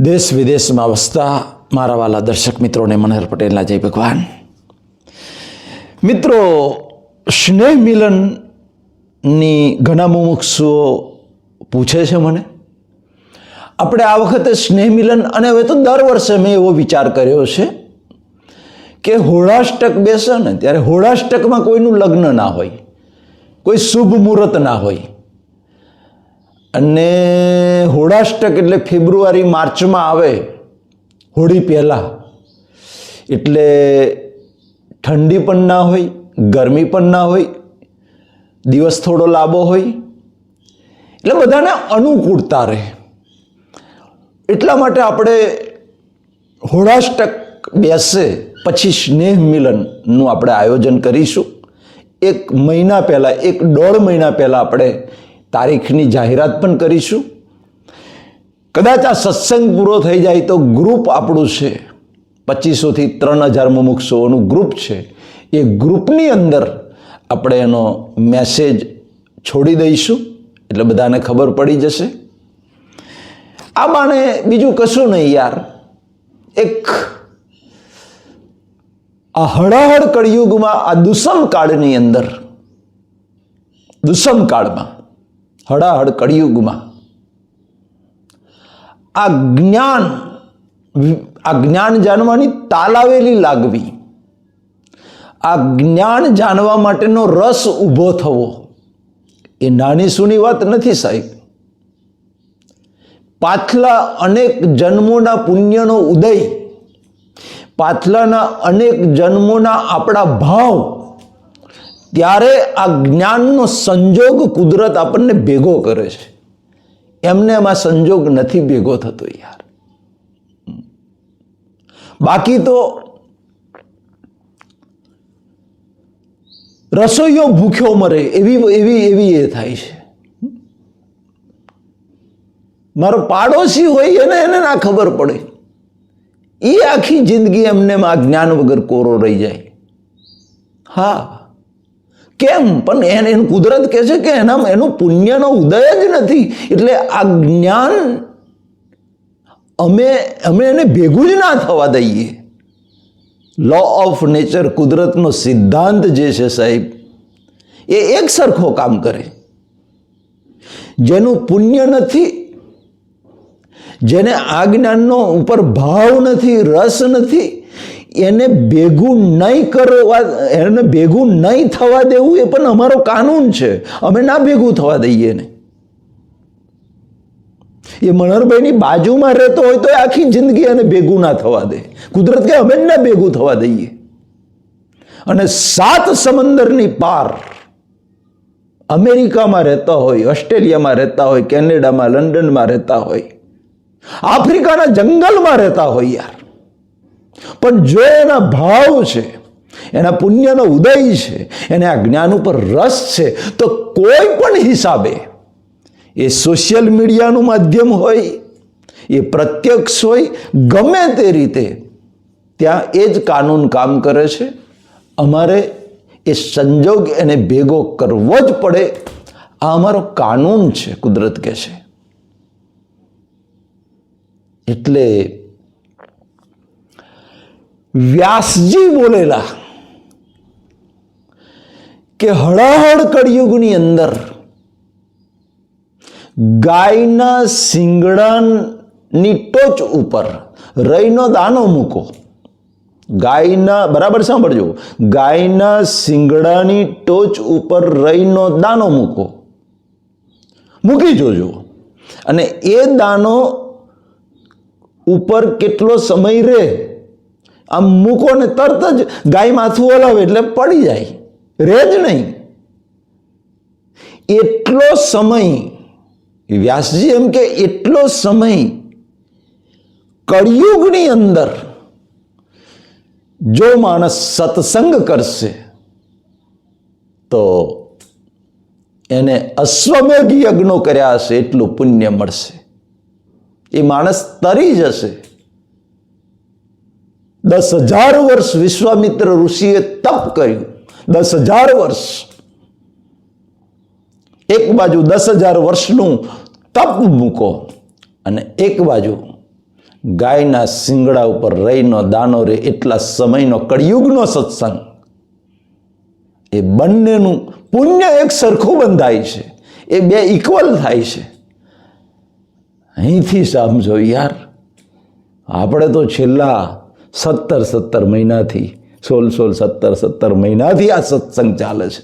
દેશ વિદેશમાં વસતા મારા વાલા દર્શક મિત્રોને મનહર પટેલના જય ભગવાન. મિત્રો, સ્નેહ મિલનની ઘણા મુમુક્ષુઓ પૂછે છે મને. આપણે આ વખતે સ્નેહ મિલન અને હવે તો દર વર્ષે મેં એવો વિચાર કર્યો છે કે હોળાષ્ટક બેસે ને ત્યારે હોળાષ્ટકમાં કોઈનું લગ્ન ના હોય, કોઈ શુભ મુહૂર્ત ના હોય. અને હોળાષ્ટક એટલે ફેબ્રુઆરી, માર્ચમાં આવે, હોળી પહેલાં. એટલે ઠંડી પણ ના હોય, ગરમી પણ ના હોય, દિવસ થોડો લાંબો હોય, એટલે બધાને અનુકૂળતા રહે. એટલા માટે આપણે હોળાષ્ટક બેસે, પછી સ્નેહ મિલનનું આપણે આયોજન કરીશું. એક મહિના પહેલાં, એક દોઢ મહિના પહેલાં આપણે તારીખની જાહેરાત પણ કરીશું. કદાચ આ સત્સંગ પૂરો થઈ જાય તો ગ્રુપ આપણું છે. પચીસોથી ત્રણ હજાર મુમુક્ષોનું ગ્રુપ છે. એ ગ્રુપની અંદર આપણે એનો મેસેજ છોડી દઈશું. એટલે બધાને ખબર પડી જશે. આ બાણે બીજું કશું નહીં યાર. એક આ હળહળ કળિયુગમાં આ દુષમ કાળની અંદર દુષમ કાળમાં હળાહળ કળિયુગમાં. આ જ્ઞાન આ જ્ઞાન જાણવાની તાલાવેલી લાગવી. આ જ્ઞાન જાણવા માટેનો રસ ઊભો થવો. એ નાની સૂની વાત નથી સાહેબ. પાછલા અનેક જન્મોના પુણ્યનો ઉદય પાછલાના અનેક જન્મોના આપણા ભાવ ત્યારે આ જ્ઞાનનો સંજોગ કુદરત આપણને ભેગો કરે છે. એમને એમાં સંજોગ નથી ભેગો થતો યાર. બાકી તો રસોઈયો ભૂખ્યો મરે, એવી એવી એવી એ થાય છે. મારો પાડોશી હોય એને એને ના ખબર પડે. એ આખી જિંદગી એમને આ જ્ઞાન વગર કોરો રહી જાય. હા. કેમ? પણ એને એનું કુદરત કહે છે કે એના એનું પુણ્યનો ઉદય જ નથી. એટલે આ જ્ઞાન અમે અમે એને ભેગું જ ના થવા દઈએ. લો ઓફ નેચર કુદરતનો સિદ્ધાંત જે છે સાહેબ, એ એક સરખો કામ કરે. જેનું પુણ્ય નથી, જેને આ જ્ઞાનનો ઉપર ભાવ નથી, રસ નથી એને ભેગું નહીં કરવા, એને ભેગું નહીં થવા દેવું એ પણ અમારો કાનૂન છે. અમે ના ભેગું થવા દઈએ ને એ મનહરભાઈની બાજુમાં રહેતો હોય તો એ આખી જિંદગી એને ભેગું ના થવા દે. કુદરત કે અમે ના ભેગું થવા દઈએ. અને સાત સમંદરની પાર અમેરિકામાં રહેતા હોય, ઓસ્ટ્રેલિયામાં રહેતા હોય, કેનેડામાં, લંડનમાં રહેતા હોય, આફ્રિકાના જંગલમાં રહેતા હોય યાર. પણ જો એના ભાવ છે, એના પુણ્યનો ઉદય છે, એને આ જ્ઞાન ઉપર રસ છે, તો કોઈ પણ હિસાબે એ સોશિયલ મીડિયાનું માધ્યમ હોય, એ પ્રત્યક્ષ હોય, ગમે તે રીતે ત્યાં એ જ કાનૂન કામ કરે છે. અમારે એ સંજોગ એને ભેગો કરવો જ પડે. આ અમારો કાનૂન છે, કુદરત કે છે. એટલે વ્યાસજી બોલેલા કે હળહળ કળિયુગની અંદર ગાયના શિંગડાની ટોચ ઉપર રઈનો દાનો મૂકો. ગાયના, બરાબર સાંભળજો. ગાયના શિંગડાની ટોચ ઉપર રઈનો દાનો મૂકો. મૂકી જોજો. અને એ દાનો ઉપર કેટલો સમય રહે? આમ મૂકો ને તરત જ ગાય માથું હલાવે એટલે પડી જાય. રહે જ નહીં. એટલો સમય, વ્યાસજી એમ કે એટલો સમય કળિયુગની અંદર જો માણસ સત્સંગ કરશે, તો એને અશ્વમેઘ યજ્ઞો કર્યા હશે, એટલું પુણ્ય મળશે. એ માણસ તરી જશે. દસ હજાર વર્ષ વિશ્વામિત્ર ઋષિએ તપ કર્યું. દસ હજાર વર્ષ. એક બાજુ દસ હજાર વર્ષનું તપ મૂકો અને એક બાજુ ગાયના શિંગડા ઉપર રહીનો દાનો રે એટલા સમયનો કળિયુગનો સત્સંગ. એ બંનેનું પુણ્ય એક સરખું બંધાય છે. એ બે ઇક્વલ થાય છે. અહીંથી સમજો યાર. આપણે તો છેલ્લા સત્તર સત્તર મહિનાથી, સોળ સોળ સત્તર સત્તર મહિનાથી આ સત્સંગ ચાલે છે.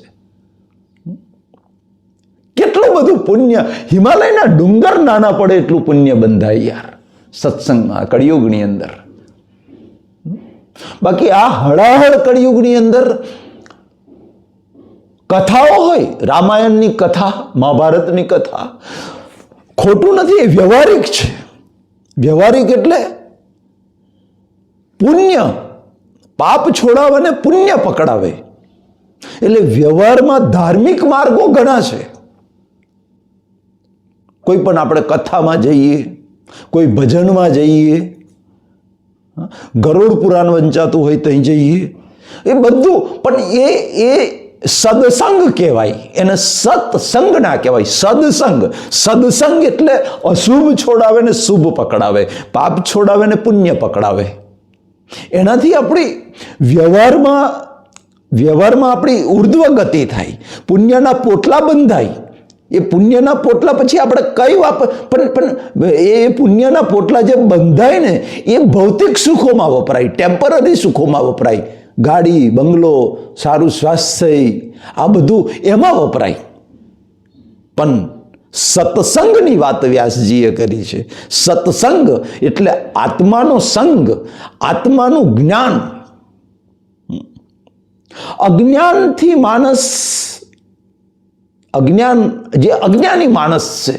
કેટલું બધું પુણ્ય. હિમાલયના ડુંગર નાના પડે એટલું પુણ્ય બંધાય યાર, સત્સંગમાં, કળિયુગની અંદર. બાકી આ હળાહળ કળિયુગની અંદર કથાઓ હોય, રામાયણની કથા, મહાભારતની કથા, ખોટું નથી, એ વ્યવહારિક છે. વ્યવહારિક એટલે પુણ્ય. પાપ છોડાવે ને પુણ્ય પકડાવે. એટલે વ્યવહારમાં ધાર્મિક માર્ગો ઘણા છે. કોઈ પણ આપણે કથામાં જઈએ, કોઈ ભજનમાં જઈએ, ગરુડ પુરાણ વંચાતું હોય ત્યાં જઈએ. એ બધું, પણ એ એ સદસંગ કહેવાય. એને સત્સંગ ના કહેવાય. સદસંગ. સદસંગ એટલે અશુભ છોડાવે ને શુભ પકડાવે. પાપ છોડાવે ને પુણ્ય પકડાવે. એનાથી આપણી વ્યવહારમાં વ્યવહારમાં આપણી ઉર્ધ્વ ગતિ થાય, પુણ્યના પોટલા બંધાય. એ પુણ્યના પોટલા પછી આપણે કઈ પણ પણ એ પુણ્યના પોટલા જે બંધાય ને, એ ભૌતિક સુખોમાં વપરાય, ટેમ્પરરી સુખોમાં વપરાય. ગાડી, બંગલો, સારું સ્વાસ્થ્ય, આ બધું એમાં વપરાય. પણ સત્સંગની વાત વ્યાસજીએ કરી છે. સત્સંગ એટલે આત્માનો સંગ, આત્માનું જ્ઞાન. અજ્ઞાનથી માણસ, અજ્ઞાન, જે અજ્ઞાની માણસ છે,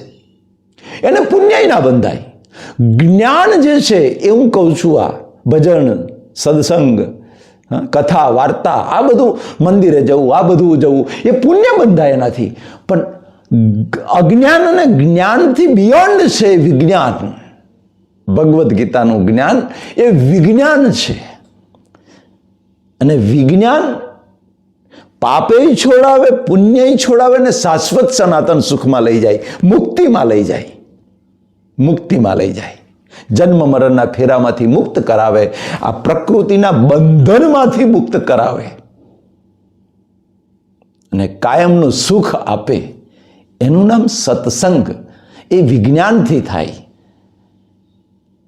એને પુણ્ય ના બંધાય. જ્ઞાન જે છે એ હું કહું છું આ ભજન, સત્સંગ કથા, વાર્તા, આ બધું મંદિરે જવું, આ બધું જવું, એ પુણ્ય બંધાય એનાથી. પણ અજ્ઞાન અને જ્ઞાનથી બિયોન્ડ છે વિજ્ઞાન. ભગવદ્ ગીતાનું જ્ઞાન એ વિજ્ઞાન છે. અને વિજ્ઞાન પાપે છોડાવે પુણ્ય છોડાવે ને શાશ્વત સનાતન સુખમાં લઈ જાય, મુક્તિમાં લઈ જાય. મુક્તિમાં લઈ જાય. જન્મ મરણના ફેરામાંથી મુક્ત કરાવે, આ પ્રકૃતિના બંધનમાંથી મુક્ત કરાવે. અને કાયમનું સુખ આપે. એનું નામ સત્સંગ. એ વિજ્ઞાનથી થાય.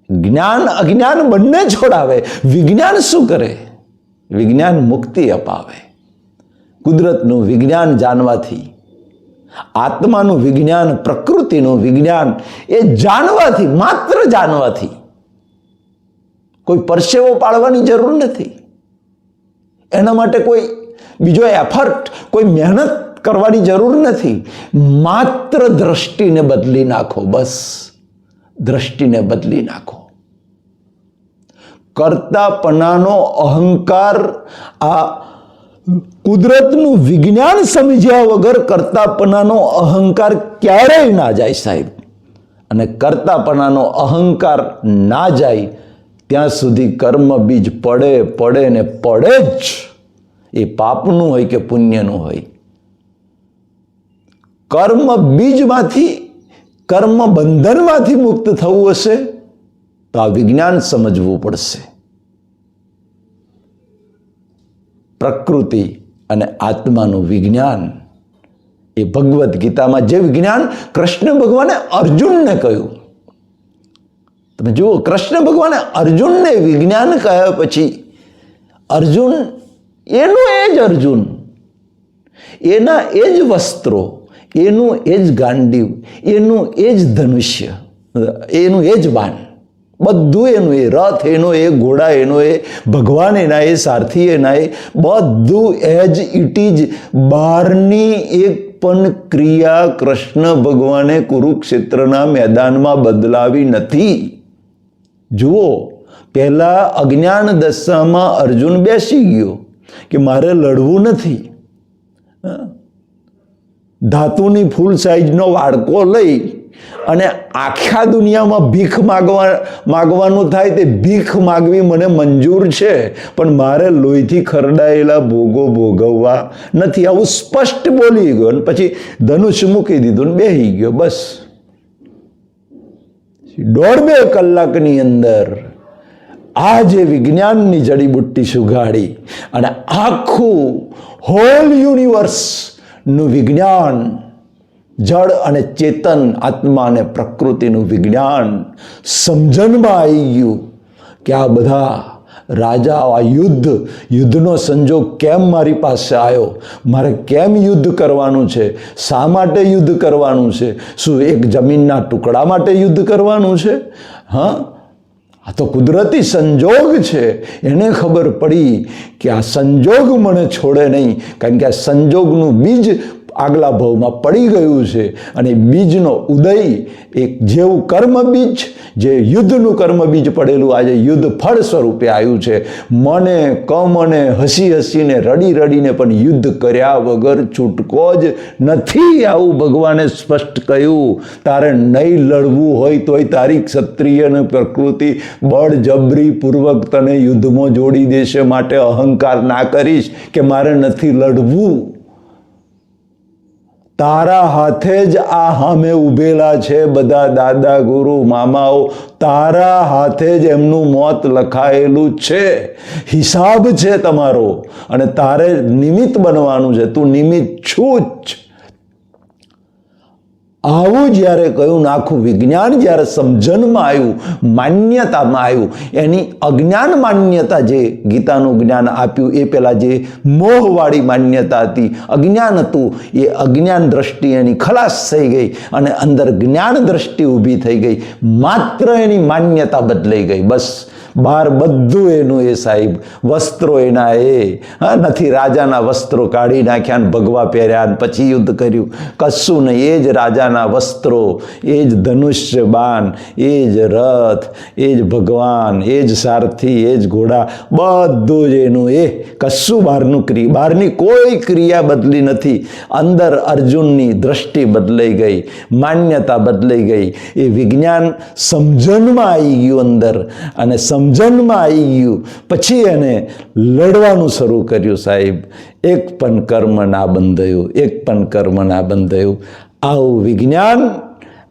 જ્ઞાન અજ્ઞાન બંને છોડાવે. વિજ્ઞાન શું કરે? વિજ્ઞાન મુક્તિ અપાવે. કુદરતનું વિજ્ઞાન જાણવાથી, આત્માનું વિજ્ઞાન, પ્રકૃતિનું વિજ્ઞાન, એ જાણવાથી, માત્ર જાણવાથી, કોઈ પરસેવો પાડવાની જરૂર નથી. એના માટે કોઈ, બીજો એફર્ટ કોઈ મહેનત કરવાની જરૂર નથી. માત્ર દ્રષ્ટિને બદલી નાખો બસ. દ્રષ્ટિને બદલી નાખો. કરતાપણાનો અહંકાર આ કુદરતનું વિજ્ઞાન સમજ્યા વગર કરતાપણાનો અહંકાર ક્યારેય ના જાય સાહેબ. અને કરતાપણાનો અહંકાર ના જાય, ત્યાં સુધી કર્મ બીજ પડે પડે ને પડે જ. એ પાપનું હોય કે પુણ્યનું હોય. કર્મ બીજમાંથી, કર્મ બંધનમાંથી મુક્ત થવું હશે, તો આ વિજ્ઞાન સમજવું પડશે. પ્રકૃતિ અને આત્માનું વિજ્ઞાન, એ ભગવદ્ ગીતામાં જે વિજ્ઞાન કૃષ્ણ ભગવાને અર્જુનને કહ્યું. તમે જુઓ, કૃષ્ણ ભગવાને અર્જુનને વિજ્ઞાન કહ્યા પછી, અર્જુન એનું એ જ અર્જુન, એના એ જ વસ્ત્રો એનું એ જ ગાંડીવ એનું એ જ ધનુષ્ય, એનું એ જ બાણ બધું એનું એ રથ, એનો એ ઘોડા, એનો એ ભગવાન, એના એ સારથી, એના એ બધું એજ ઇટ ઇઝ બહારની એક પણ ક્રિયા કૃષ્ણ ભગવાને કુરુક્ષેત્રના મેદાનમાં બદલાવી નથી. જુઓ, પહેલાં અજ્ઞાન દશામાં અર્જુન બેસી ગયો કે મારે લડવું નથી. ધાતુની ફૂલ સાઈઝનો વાડકો લઈ અને આખા દુનિયામાં ભીખ માગવા, માગવાનું થાય તે ભીખ માગવી મને મંજૂર છે. પણ મારે લોહીથી ખરડાયેલા ભોગો ભોગવવા નથી. આવું સ્પષ્ટ બોલી ગયો અને પછી ધનુષ મૂકી દીધું ને બેહી ગયો બસ. દોઢ બે કલાકની અંદર આ જે વિજ્ઞાનની જડીબુટ્ટી સુગાડી અને આખું હોલ યુનિવર્સનું વિજ્ઞાન, જળ અને ચેતન, આત્મા અને પ્રકૃતિનું વિજ્ઞાન સમજણમાં આવી ગયું કે આ બધા રાજા આ યુદ્ધ, યુદ્ધનો સંજોગ કેમ મારી પાસે આવ્યો? મારે કેમ યુદ્ધ કરવાનું છે? શા માટે યુદ્ધ કરવાનું છે? શું એક જમીનના ટુકડા માટે યુદ્ધ કરવાનું છે? હા? આ તો કુદરતી સંજોગ છે. એને ખબર પડી કે આ સંજોગ મને છોડે નહીં. કારણ કે આ સંજોગનું બીજ આગલા ભાવમાં પડી ગયું છે અને બીજનો ઉદય એક જેવું કર્મ બીજ જે યુદ્ધનું કર્મ બીજ પડેલું આજે યુદ્ધ ફળ સ્વરૂપે આવ્યું છે. મને કમને હસી હસીને, રડી રડીને પણ યુદ્ધ કર્યા વગર છૂટકો જ નથી આવું ભગવાને સ્પષ્ટ કહ્યું. તારે નહીં લડવું હોય તોય તારી ક્ષત્રિય અને પ્રકૃતિ બળજબરી પૂર્વક તને યુદ્ધમાં જોડી દેશે, માટે અહંકાર ના કરીશ કે મારે નથી લડવું. તારા હાથે જ આ હામે ઉભેલા છે બધા દાદા ગુરુ, મામાઓ. તારા હાથે જ એમનું મોત લખાયેલું છે. હિસાબ છે તમારો. અને તારે નિમિત્ત બનવાનું છે. તું નિમિત્ત છું જ. આવું જ્યારે કહ્યું આખું વિજ્ઞાન જ્યારે સમજણમાં આવ્યું, માન્યતામાં આવ્યું, એની અજ્ઞાન માન્યતા જે ગીતાનું જ્ઞાન આપ્યું, એ પહેલાં જે મોહવાળી માન્યતા હતી, અજ્ઞાન હતું, એ અજ્ઞાન દ્રષ્ટિ એની ખલાસ થઈ ગઈ અને અંદર જ્ઞાન દ્રષ્ટિ ઊભી થઈ ગઈ, માત્ર એની માન્યતા બદલાઈ ગઈ, બસ. બહાર બધું એનું એ સાહેબ, વસ્ત્રો એના એ. નથી, રાજાના વસ્ત્રો કાઢી નાખ્યા ભગવા પહેર્યા પછી યુદ્ધ કર્યું. કશું નહીં, એ જ રાજાના વસ્ત્રો, એ જ ધનુષ્ય બાણ એ જ રથ, એ જ ભગવાન, એ જ સારથી, એ જ ઘોડા, બધું જ એનું એ. કશું બહારનું ક્રિયા બહારની કોઈ ક્રિયા બદલી નથી. અંદર અર્જુનની દ્રષ્ટિ બદલાઈ ગઈ, માન્યતા બદલાઈ ગઈ. એ વિજ્ઞાન સમજણમાં આવી ગયું અંદર. અને સમજણમાં આવી ગયું. પછી એને લડવાનું શરૂ કર્યું સાહેબ. એક પણ કર્મ ના બંધાયું, એક પણ કર્મ ના બંધાયું. આવું વિજ્ઞાન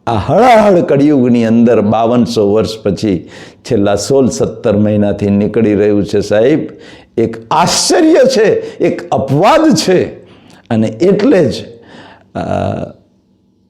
આ હળાહળ કળિયુગની અંદર બાવનસો વર્ષ પછી છેલ્લા સોળ સત્તર મહિનાથી નીકળી રહ્યું છે સાહેબ. એક આશ્ચર્ય છે, એક અપવાદ છે. અને એટલે જ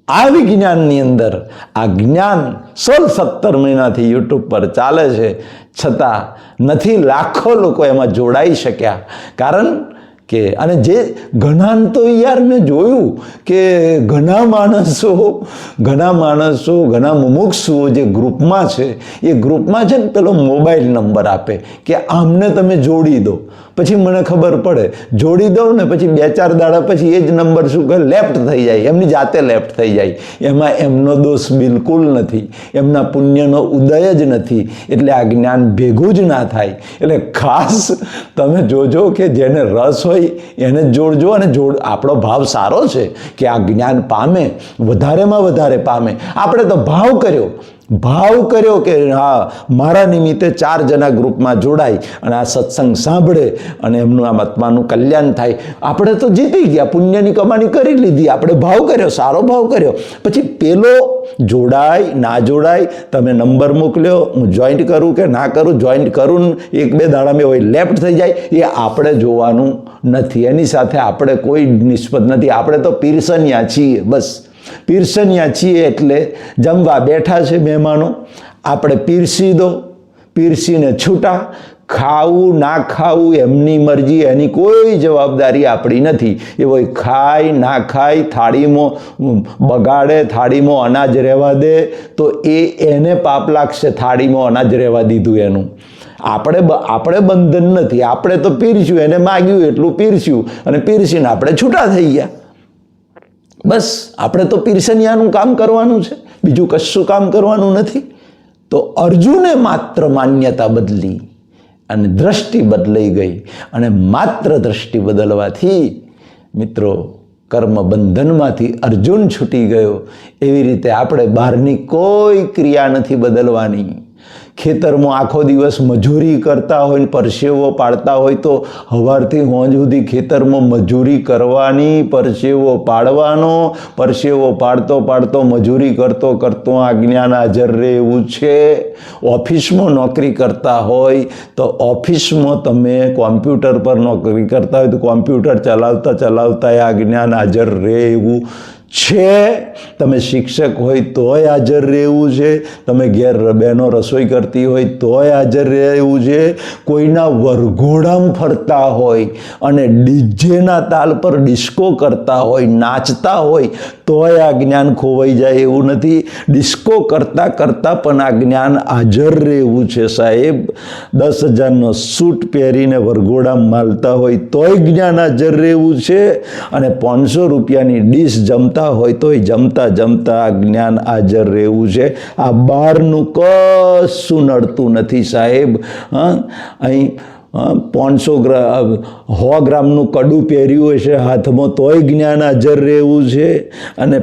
આ વિજ્ઞાનની અંદર આ જ્ઞાન સોળ સત્તર મહિનાથી યુટ્યુબ પર ચાલે છે. છતાં નથી લાખો લોકો એમાં જોડાઈ શક્યા. કારણ કે અને જે ઘણા તો યાર મેં જોયું કે ઘણા માણસો ઘણા માણસો, ઘણા મુમુક્ષુઓ જે ગ્રુપમાં છે, એ ગ્રુપમાં છે ને પેલો મોબાઈલ નંબર આપે કે આમને તમે જોડી દો. પછી મને ખબર પડે. જોડી દઉં ને પછી બે ચાર દાડા પછી એ જ નંબર શું કહે લેફ્ટ થઈ જાય. એમની જાતે લેફ્ટ થઈ જાય. એમાં એમનો દોષ બિલકુલ નથી. એમના પુણ્યનો ઉદય જ નથી. એટલે આ જ્ઞાન ભેગું જ ના થાય. એટલે ખાસ તમે જોજો કે જેને રસ હોય એને જોડજો અને જોડ, આપણો ભાવ સારો છે કે આ જ્ઞાન પામે, વધારેમાં વધારે પામે. આપણે તો ભાવ કર્યો. ભાવ કર્યો કે હા, મારા નિમિત્તે ચાર જણા ગ્રુપમાં જોડાય અને આ સત્સંગ સાંભળે અને એમનું આ આત્માનું કલ્યાણ થાય. આપણે તો જીતી ગયા, પુણ્યની કમાણી કરી લીધી, આપણે ભાવ કર્યો, સારો ભાવ કર્યો. પછી પેલો જોડાય, ના જોડાય, તમે નંબર મોકલ્યો, હું જોઈન્ટ કરું કે ના કરું જોઈન્ટ કરું, એક બે દાડામાં હોય લેફ્ટ થઈ જાય, એ આપણે જોવાનું નથી. એની સાથે આપણે કોઈ નિસ્બત નથી. આપણે તો પીરસનિયા છીએ, બસ. પીરસનિયા છીએ એટલે જમવા બેઠા છે મહેમાનો. આપણે પીરસી દો પીરસીને છૂટા, ખાવું ના ખાવું એમની મરજી, એની કોઈ જવાબદારી આપણી નથી. એ હોય ખાય, ના ખાય, થાળીમાં બગાડે, થાળીમાં અનાજ રહેવા દે, તો એ એને પાપ લાગશે થાળીમાં અનાજ રહેવા દીધું એનું. આપણે આપણે બંધન નથી. આપણે તો પીરસ્યું, એને માગ્યું, એટલું પીરસ્યું. અને પીરસીને આપણે છૂટા થઈ ગયા. બસ, આપણે તો પીરસનિયાનું કામ કરવાનું છે. બીજું કશું કામ કરવાનું નથી. તો અર્જુને માત્ર માન્યતા બદલી અને દ્રષ્ટિ બદલાઈ ગઈ. અને માત્ર દ્રષ્ટિ બદલવાથી મિત્રો કર્મ બંધનમાંથી અર્જુન છૂટી ગયો. એવી રીતે આપણે બહારની કોઈ ક્રિયા નથી બદલવાની. ખેતરમાં આખો દિવસ મજૂરી કરતા હોય પરસેવો પાડતા હોય તો સવારથી હોંજ સુધી ખેતરમાં મજૂરી કરવાની, પરસેવો પાડવાનો, પરસેવો પાડતો પાડતો મજૂરી કરતો કરતો આ જ્ઞાન હાજર રહે એવું છે. ઓફિસમાં નોકરી કરતા હોય તો ઓફિસમાં તમે કોમ્પ્યુટર પર નોકરી કરતા હોય તો કોમ્પ્યુટર ચલાવતા ચલાવતા આ જ્ઞાન હાજર રહે એવું છે? તમે શિક્ષક હોય તોય હાજર રહેવું છે. તમે ઘેર બહેનો રસોઈ કરતી હોય તોય હાજર રહેવું છે. કોઈના વરઘોડામાં ફરતા હોય અને ડીજેના તાલ પર ડિસ્કો કરતા હોય, નાચતા હોય, તોય આ જ્ઞાન ખોવાઈ જાય એવું નથી. ડિસ્કો કરતાં કરતાં પણ આ જ્ઞાન હાજર રહેવું છે, સાહેબ. દસ હજારનો સૂટ પહેરીને વરઘોડામાં માલતા હોય તોય જ્ઞાન હાજર રહેવું છે અને પાંચસો રૂપિયાની ડીશ જમતા હોય તોય જમતા જમતા જ્ઞાન હાજર રહેવું છે. આ બહારનું કશું નડતું નથી સાહેબ. અહીં પાંચસો સો ગ્રામનું કડું પહેર્યું હશે હાથમાં તોય જ્ઞાન હાજર રહેવું છે અને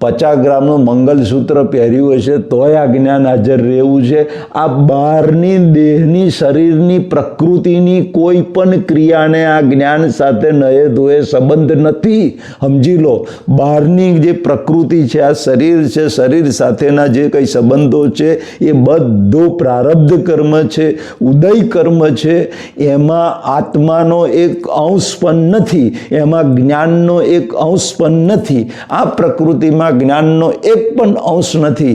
પચાસ ગ્રામનું મંગલસૂત્ર પહેર્યું હશે તોય આ જ્ઞાન હાજર રહેવું છે. આ બહારની દેહની, શરીરની પ્રકૃતિની કોઈ પણ ક્રિયાને આ જ્ઞાન સાથે નયે ધોએ સંબંધ નથી. સમજી લો, બહારની જે પ્રકૃતિ છે, આ શરીર છે, શરીર સાથેના જે કંઈ સંબંધો છે, એ બધો પ્રારબ્ધ કર્મ છે, ઉદય કર્મ છે, એમાં આત્માનો એક અંશ પણ નથી, એમાં જ્ઞાનનો એક અંશ પણ નથી. આ પ્રકૃતિમાં જ્ઞાનનો એક પણ અંશ નથી.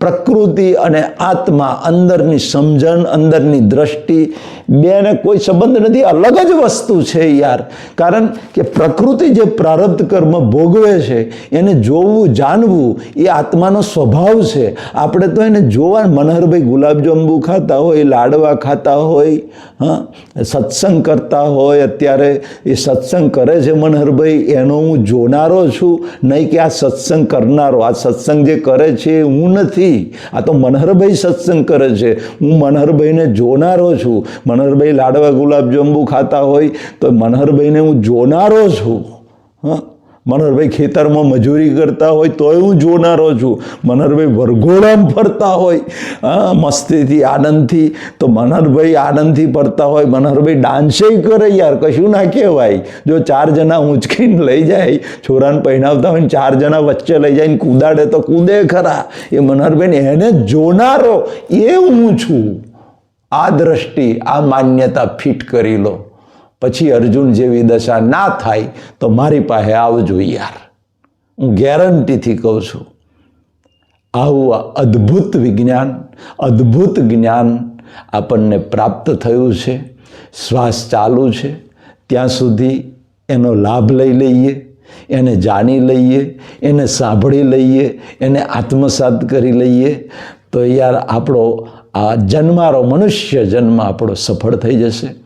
પ્રકૃતિ અને આત્મા અંદરની સમજણ, અંદરની દ્રષ્ટિ, બેને કોઈ સંબંધ નથી. અલગ જ વસ્તુ છે યાર. કારણ કે પ્રકૃતિ જે પ્રારબ્ધ કર્મ ભોગવે છે, એને જોવું, જાણવું, એ આત્માનો સ્વભાવ છે. આપણે તો એને જોવા મનહરભાઈ ગુલાબજાંબુ ખાતા હોય, લાડવા ખાતા હોય, હા, સત્સંગ કરતા હોય, અત્યારે એ સત્સંગ કરે છે મનહરભાઈ. એનો હું જોનારો છું. નહીં કે આ સત્સંગ કરનારો. આ સત્સંગ જે કરે છે હું નથી. આ તો મનહરભાઈ સત્સંગ કરે છે. હું મનહરભાઈને જોનારો છું. મનહરભાઈ લાડવા ગુલાબજાંબુ ખાતા હોય તો મનહરભાઈને હું જોનારો છું. હા? મનહરભાઈ ખેતરમાં મજૂરી કરતા હોય તોય હું જોનારો છું. મનોહરભાઈ વરઘોડામાં ફરતા હોય. હા, મસ્તીથી, આનંદથી. તો મનોહરભાઈ આનંદથી ફરતા હોય. મનોહરભાઈ ડાન્સે કરે યાર, કશું ના કહેવાય. જો ચાર જણા ઊંચકીને લઈ જાય, છોરાને પહેરાવતા હોય ને ચાર જણા વચ્ચે લઈ જાય ને કૂદાડે તો કૂદે ખરા. એ મનહરભાઈ એને જોનારો એ હું છું. આ દ્રષ્ટિ, આ માન્યતા ફિટ કરી લો. પછી અર્જુન જેવી દશા ના થાય તો મારી પાસે આવજો યાર. હું ગેરંટીથી કહું છું. આવું અદ્ભુત વિજ્ઞાન, અદ્ભુત જ્ઞાન આપણને પ્રાપ્ત થયું છે. શ્વાસ ચાલુ છે. ત્યાં સુધી એનો લાભ લઈ લઈએ, એને જાણી લઈએ, એને સાંભળી લઈએ, એને આત્મસાત કરી લઈએ. તો યાર આપણો આ જન્મારો મનુષ્ય જન્મ આપણો સફળ થઈ જશે.